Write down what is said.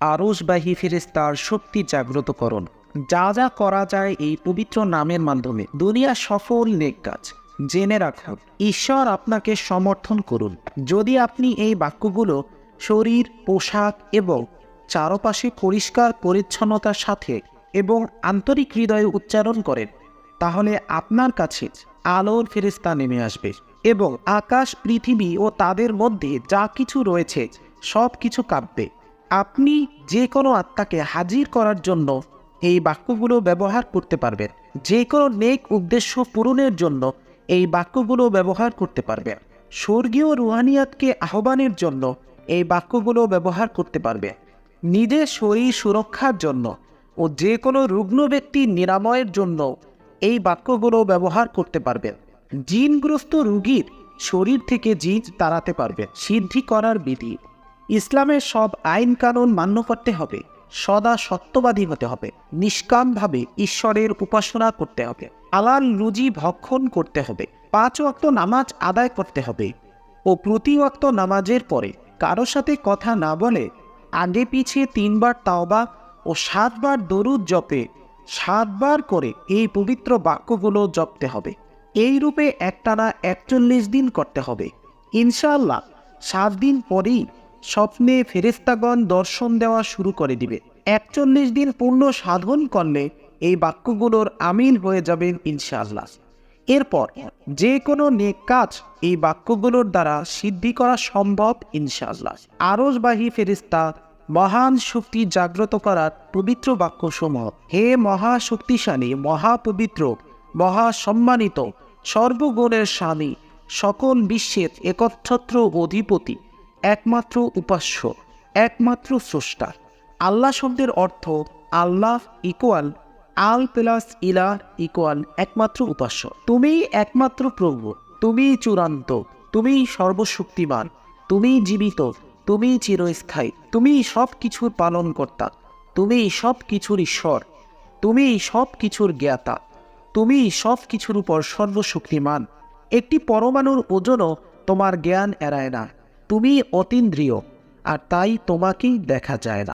আরসবাহী ফেরেস্তার শক্তি জাগ্রতকরণ যা যা করা যায় এই পবিত্র নামের মাধ্যমে। দুনিয়া সফল নেক কাজ। জেনে রাখুন, ঈশ্বর আপনাকে সমর্থন করুন। যদি আপনি এই বাক্যগুলো শরীর, পোশাক এবং চারপাশে পরিষ্কার পরিচ্ছন্নতার সাথে এবং আন্তরিক হৃদয়ে উচ্চারণ করেন, তাহলে আপনার কাছে আলোর ফেরেস্তা নেমে আসবে এবং আকাশ, পৃথিবী ও তাদের মধ্যে যা কিছু রয়েছে সব কিছু কাঁপবে। আপনি যে কোনো আত্মাকে হাজির করার জন্য এই বাক্যগুলো ব্যবহার করতে পারবেন। যে কোনো নেক উদ্দেশ্য পূরণের জন্য এই বাক্যগুলো ব্যবহার করতে পারবেন। স্বর্গীয় রুহানিয়াতকে আহ্বানের জন্য এই বাক্যগুলো ব্যবহার করতে পারবে নিজের শরীর সুরক্ষার জন্য ও যে কোনো রুগ্ন ব্যক্তি নিরাময়ের জন্য এই বাক্যগুলো ব্যবহার করতে পারবেন। জিনগ্রস্ত রুগীর শরীর থেকে জিন তাড়াতে পারবে সিদ্ধি করার বিধি। ইসলামের সব আইন কানুন মান্য করতে হবে, সদা সত্যবাদী হতে হবে, নিষ্কামভাবে ঈশ্বরের উপাসনা করতে হবে, আলাল রুজি ভক্ষণ করতে হবে, পাঁচ ওয়াক্ত নামাজ আদায় করতে হবে ও প্রতি ওয়াক্ত নামাজের পরে কারও সাথে কথা না বলে আগে পিছিয়ে তিনবার তাওবা ও সাতবার দরুদ জপে সাতবার করে এই পবিত্র বাক্যগুলো জপতে হবে। এই রূপে একটানা একচল্লিশ দিন করতে হবে। ইনশাআল্লাহ সাত দিন পরেই স্বপ্নে ফেরেস্তাগণ দর্শন দেওয়া শুরু করে দিবে। একচল্লিশ দিন পূর্ণ সাধন করলে এই বাক্যগুলোর আমিন হয়ে যাবেন ইনশাআল্লাহ। এরপর যে কোনো নেক কাজ এই বাক্যগুলোর দ্বারা সিদ্ধি করা সম্ভব ইনশাআল্লাহ। আরসবাহী ফেরিস্তা মহান শক্তি জাগ্রত করার পবিত্র বাক্যসমূহ, হে মহা মহাশক্তিশালী, মহাপবিত্র, মহাসম্মানিত, সর্বগুণের স্বামী, সকল বিশ্বের একচ্ছত্র অধিপতি একমাত্র উপাস্য, একমাত্র স্রষ্টা। আল্লাহ শব্দের অর্থ আল্লাহ ইকুয়াল আল প্লাস ইলা ইকুয়াল একমাত্র উপাস্য। তুমি একমাত্র প্রভু তুমি চূড়ান্ত তুমি সর্বশক্তিমান তুমি জীবিত তুমি চিরস্থায়ী তুমি সব কিছুর পালনকর্তা তুমি সব কিছুর ঈশ্বর তুমি সব কিছুর জ্ঞাতা তুমি সব কিছুর উপর সর্বশক্তিমান। একটি পরমাণুর ওজনও তোমার জ্ঞান এড়ায় না। তুমি অতীন্দ্রিয় আর তাই তোমাকেই দেখা যায় না।